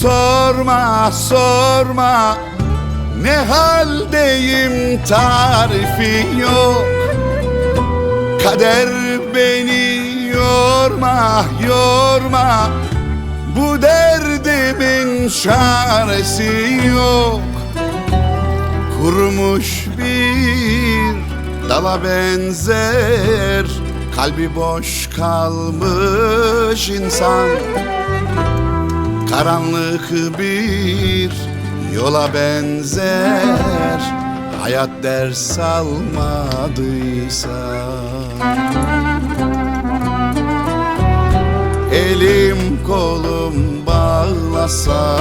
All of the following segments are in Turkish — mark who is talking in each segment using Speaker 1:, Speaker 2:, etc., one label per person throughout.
Speaker 1: Sorma sorma. Ne haldeyim tarifi yok. Kader beni yorma yorma. Bu derdimin çaresi yok. Kurumuş bir dala benzer. Kalbi boş kalmış insan Karanlık bir yola benzer Hayat ders almadıysa. Elim kolum bağlasalar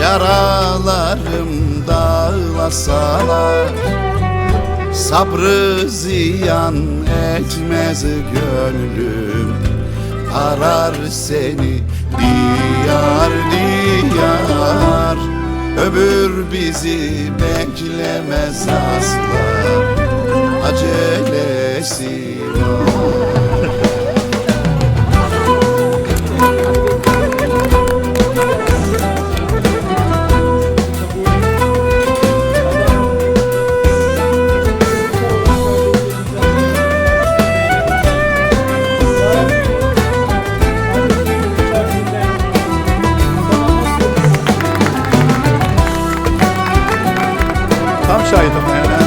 Speaker 1: Yaralarım dağlasalar. Sabrı ziyan etmez gönlüm Arar seni. Diyar diyar. Ömür bizi beklemez asla. Acelesi var
Speaker 2: Ama yani.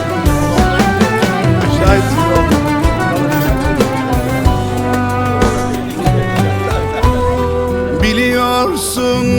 Speaker 1: Biliyorsun